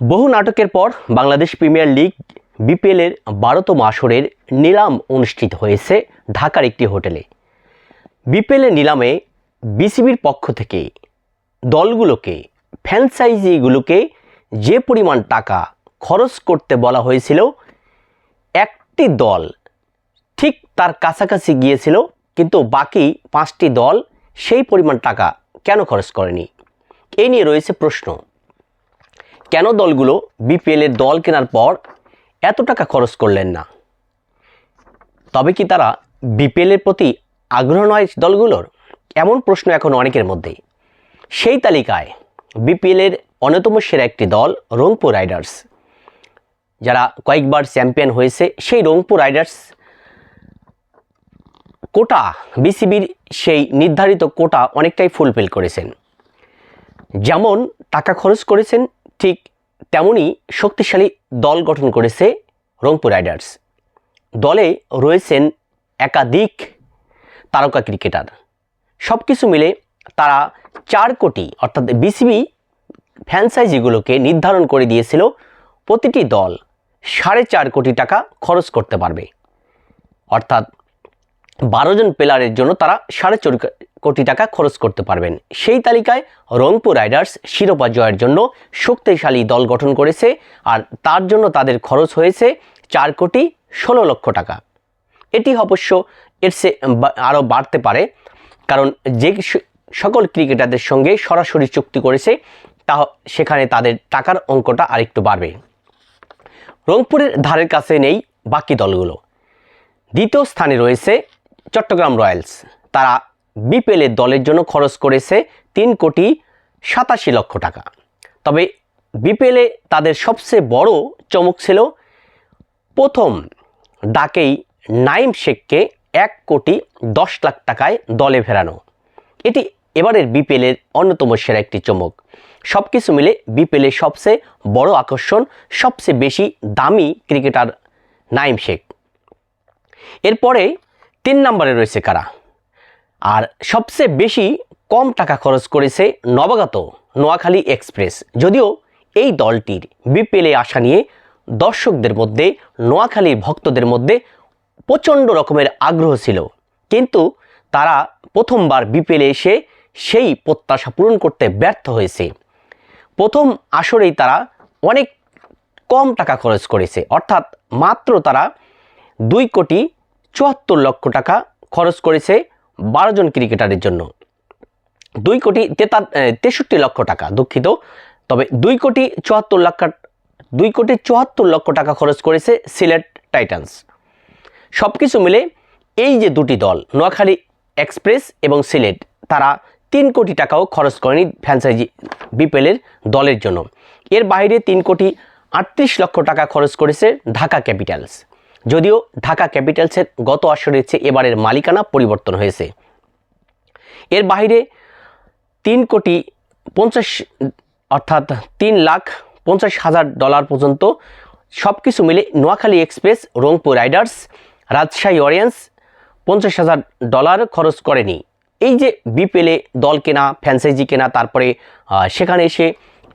বহু নাটকের পর বাংলাদেশ প্রিমিয়ার লিগ বিপিএলের বারোতম আসরের নিলাম অনুষ্ঠিত হয়েছে ঢাকার একটি হোটেলে। বিপিএলের নিলামে বিসিবির পক্ষ থেকে দলগুলোকে, ফ্র্যাঞ্চাইজিগুলোকে যে পরিমাণ টাকা খরচ করতে বলা হয়েছিল, একটি দল ঠিক তার কাছাকাছি গিয়েছিল, কিন্তু বাকি পাঁচটি দল সেই পরিমাণ টাকা কেন খরচ করেনি? এই নিয়ে রয়েছে প্রশ্ন। কেন দলগুলো বিপিএলের দল কেনার পর এত টাকা খরচ করলেন না? তবে কি তারা বিপিএলের প্রতি আগ্রহ নয় দলগুলোর? এমন প্রশ্ন এখন অনেকের মধ্যে সেই তালিকায় বিপিএলের অন্যতম সেরা একটি দল রংপুর রাইডার্স। যারা কয়েকবার চ্যাম্পিয়ন হয়েছে, সেই রংপুর রাইডার্স কোটা বিসিবির সেই নির্ধারিত কোটা অনেকটাই ফুলফিল করেছেন। যেমন টাকা খরচ করেছেন ঠিক তেমনই শক্তিশালী দল গঠন করেছে রংপুর রাইডার্স। দলে রয়েছেন একাধিক তারকা ক্রিকেটার। সব কিছু মিলে তারা চার কোটি, অর্থাৎ বিসিবি ফ্র্যাঞ্চাইজিগুলোকে নির্ধারণ করে দিয়েছিল প্রতিটি দল সাড়ে চার কোটি টাকা খরচ করতে পারবে। অর্থাৎ বারো জন প্লেয়ারের জন্য তারা সাড়ে চার কোটি টাকা খরচ করতে পারবেন। সেই তালিকায় রংপুর রাইডার্স শিরোপা জয়ের জন্য শক্তিশালী দল গঠন করেছে আর তার জন্য তাদের খরচ হয়েছে চার কোটি ষোলো লক্ষ টাকা। এটি অবশ্য এর সে আরও বাড়তে পারে, কারণ যে সকল ক্রিকেটারদের সঙ্গে সরাসরি চুক্তি করেছে, তা সেখানে তাদের টাকার অঙ্কটা আরেকটু বাড়বে। রংপুরের ধারের কাছে নেই বাকি দলগুলো। দ্বিতীয় স্থানে রয়েছে চট্টগ্রাম রয়্যালস। তারা বিপিএলের দলের জন্য খরচ করেছে তিন কোটি সাতাশি লক্ষ টাকা। তবে বিপিএলে তাদের সবচেয়ে বড় চমক ছিল প্রথম ডাকেই নাইম শেখকে এক কোটি দশ লাখ টাকায় দলে ফেরানো। এটি এবারের বিপিএলের অন্যতম সেরা একটি চমক। সব কিছু মিলে বিপিএলের সবচেয়ে বড় আকর্ষণ, সবচেয়ে বেশি দামি ক্রিকেটার নাইম শেখ। এরপরে তিন নম্বরে রয়েছে কারা? আর সবচেয়ে বেশি কম টাকা খরচ করেছে নবাগত নোয়াখালী এক্সপ্রেস। যদিও এই দলটির বিপিএলে আসা নিয়ে দর্শকদের মধ্যে নোয়াখালীর ভক্তদের মধ্যে প্রচণ্ড রকমের আগ্রহ ছিল। কিন্তু তারা প্রথমবার বিপিএলে এসে সেই প্রত্যাশা পূরণ করতে ব্যর্থ হয়েছে। প্রথম আসরেই তারা অনেক কম টাকা খরচ করেছে। অর্থাৎ মাত্র তারা দুই কোটি চুয়াত্তর লক্ষ টাকা খরচ করেছে বারো জন ক্রিকেটারের জন্য। দুই কোটি তেতা তেষট্টি লক্ষ টাকা দুঃখিত। তবে দুই কোটি চুয়াত্তর লক্ষ দুই কোটি চুয়াত্তর লক্ষ টাকা খরচ করেছে সিলেট টাইটান্স। সব কিছু মিলে এই যে দুটি দল, নোয়াখালী এক্সপ্রেস এবং সিলেট, তারা তিন কোটি টাকাও খরচ করেনি ফ্র্যাঞ্চাইজি বিপিএলের দলের জন্য। এর বাইরে তিন কোটি আটত্রিশ লক্ষ টাকা খরচ করেছে ঢাকা ক্যাপিটালস। যদিও ঢাকা ক্যাপিটালসের গত আসরের চেয়ে এবারের মালিকানা পরিবর্তন হয়েছে। এর বাইরে তিন কোটি পঞ্চাশ, অর্থাৎ তিন লাখ পঞ্চাশ হাজার ডলার পর্যন্ত সব কিছু মিলে নোয়াখালী এক্সপ্রেস, রংপুর রাইডার্স, রাজশাহী অরিয়েন্স পঞ্চাশ হাজার ডলার খরচ করেনি। এই যে বিপিএলে দল কেনা, ফ্র্যাঞ্চাইজি কেনা, তারপরে সেখানে এসে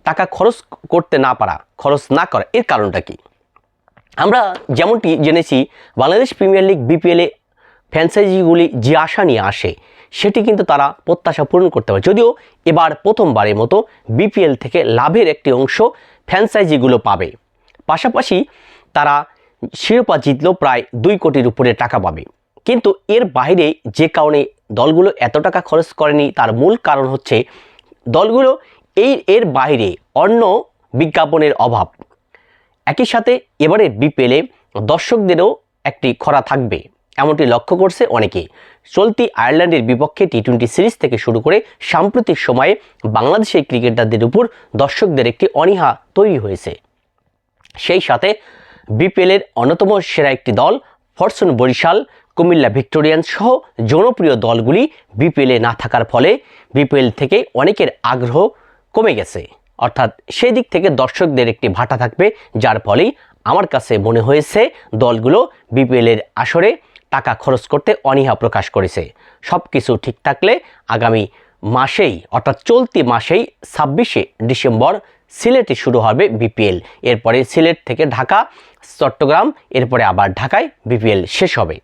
টাকা খরচ করতে না পারা, খরচ না করা, এর কারণটা কি? আমরা যেমনটি জেনেছি, বাংলাদেশ প্রিমিয়ার লিগ বিপিএলে ফ্র্যাঞ্চাইজিগুলি যে আশা নিয়ে আসে, সেটি কিন্তু তারা প্রত্যাশা পূরণ করতে পারে। যদিও এবার প্রথমবারের মতো বিপিএল থেকে লাভের একটি অংশ ফ্র্যাঞ্চাইজিগুলো পাবে। পাশাপাশি তারা শিরোপা জিতলেও প্রায় দুই কোটির উপরে টাকা পাবে। কিন্তু এর বাইরে যে কারণে দলগুলো এত টাকা খরচ করেনি, তার মূল কারণ হচ্ছে দলগুলো এই এর বাইরে অন্য বিজ্ঞাপনের অভাব। একই সাথে এবারে বিপিএলে দর্শকদেরও একটি খরা থাকবে। এমনটি লক্ষ্য করছে অনেকে। চলতি আয়ারল্যান্ডের বিপক্ষে টি টোয়েন্টি সিরিজ থেকে শুরু করে সাম্প্রতিক সময়ে বাংলাদেশের ক্রিকেটারদের উপর দর্শকদের একটি অনীহা তৈরি হয়েছে। সেই সাথে বিপিএলের অন্যতম সেরা একটি দল ফরসন বরিশাল, কুমিল্লা ভিক্টোরিয়ান্স সহ জনপ্রিয় দলগুলি বিপিএলে না থাকার ফলে বিপিএল থেকে অনেকের আগ্রহ কমে গেছে। অর্থাৎ সেই দিক থেকে দর্শকদের একটি ভাটা থাকবে, যার ফলেই আমার কাছে মনে হয়েছে দলগুলো বিপিএলের আসরে টাকা খরচ করতে অনীহা প্রকাশ করেছে। সব কিছু ঠিক থাকলে আগামী মাসেই, অর্থাৎ চলতি মাসেই ছাব্বিশে ডিসেম্বর সিলেটে শুরু হবে বিপিএল এরপরে সিলেট থেকে ঢাকা, চট্টগ্রাম, এরপরে আবার ঢাকায় বিপিএল শেষ হবে।